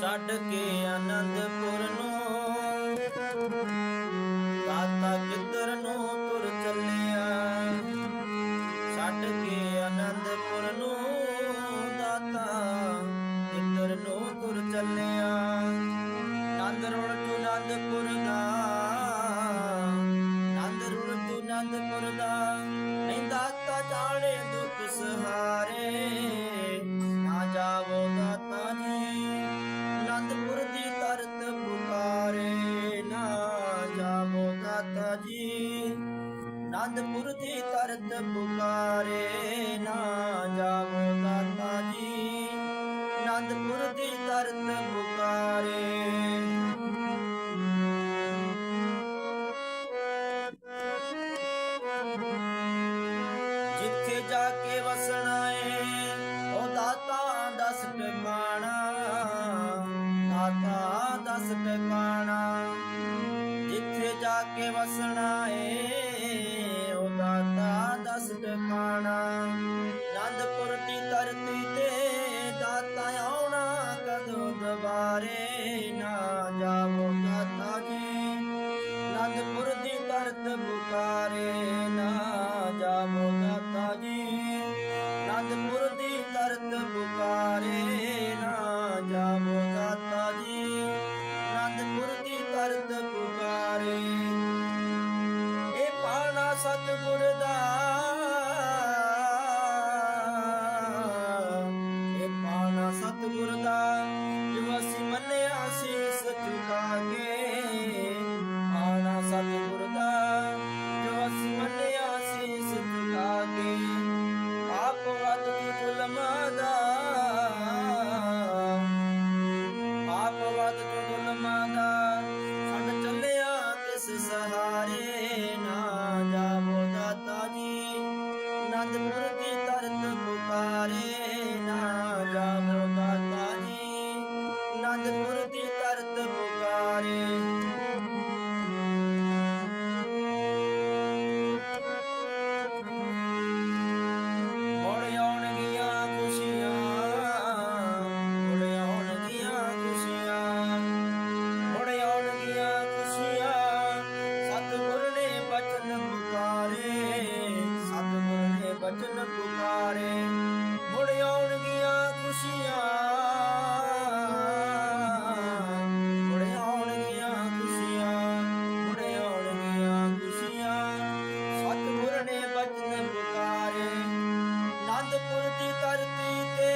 ਛੱਡ ਕੇ ਆਨੰਦਪੁਰ ਨੂੰ। ਆਨੰਦਪੁਰ ਦੀ ਤਰਤ ਪੁਕਾਰੇ ਨਾ ਜਾਵੋ ਦਾਤਾ ਜੀ। ਆਨੰਦਪੁਰ ਦੀ ਤਰਤ ਪੁਕਾਰੇ। ਜਿੱਥੇ ਜਾ ਕੇ ਵਸਣਾ ਏ, ਉਹ ਦਾਤਾ ਦਸ ਟਿਕਾਣਾ। ਦਾਤਾ ਦਸ ਟਿਕਾਣਾ। ਜਿੱਥੇ ਜਾ ਕੇ ਵਸਣਾ ਏ ਟਿਕਾਣਾ ਨੰਦਪੁਰ ਦੀ ਧਰਤੀ ਤੇ ਦਾਤਾ ਆਉਣਾ ਕਦੋਂ ਦੁਬਾਰੇ ਨਾ ਜਾਵੋ ਦਾਤਾ ਜੀ। ਆਨੰਦਪੁਰ ਦੀ ਧਰਤ ਪੁਕਾਰੇ ਨਾ ਆਉਣਗੀਆਂ ਖੁਸ਼ੀਆਂ ਸਤਿਗੁਰ ਨੇ ਬਚਨ ਪੁਕਾਰੇ। ਸਤਿਗੁਰ ਨੇ ਬਚਨ ਤੇ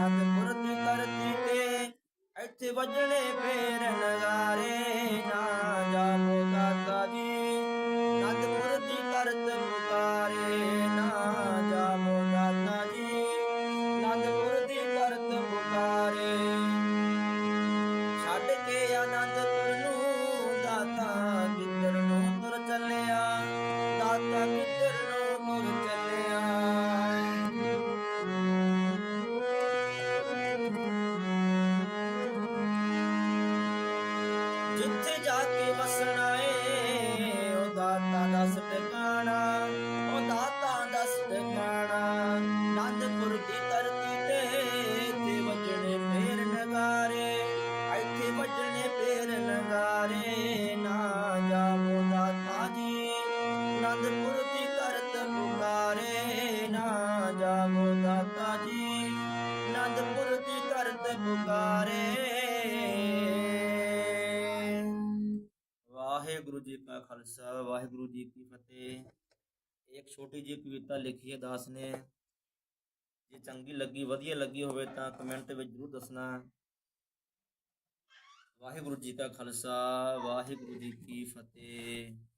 ਆਨੰਦਪੁਰ ਦੀ ਧਰਤੀ ਤੇ ਇੱਥੇ ਵੱਜਣੇ ਫੇਰ ਨਜ਼ਾਰੇ ਨਾ ਜਾਵੋ। ਵਾਹਿਗੁਰੂ ਜੀ ਕਾ ਖਾਲਸਾ, ਵਾਹਿਗੁਰੂ ਜੀ ਕੀ ਫਤਿਹ। ਇੱਕ ਛੋਟੀ ਜਿਹੀ ਕਵਿਤਾ ਲਿਖੀ ਹੈ ਦਾਸ ਨੇ। ਜੇ ਚੰਗੀ ਲੱਗੀ, ਵਧੀਆ ਲੱਗੀ ਹੋਵੇ ਤਾਂ ਕਮੈਂਟ ਵਿੱਚ ਜ਼ਰੂਰ ਦੱਸਣਾ। ਵਾਹਿਗੁਰੂ ਜੀ ਕਾ ਖਾਲਸਾ, ਵਾਹਿਗੁਰੂ ਜੀ ਕੀ ਫਤਿਹ।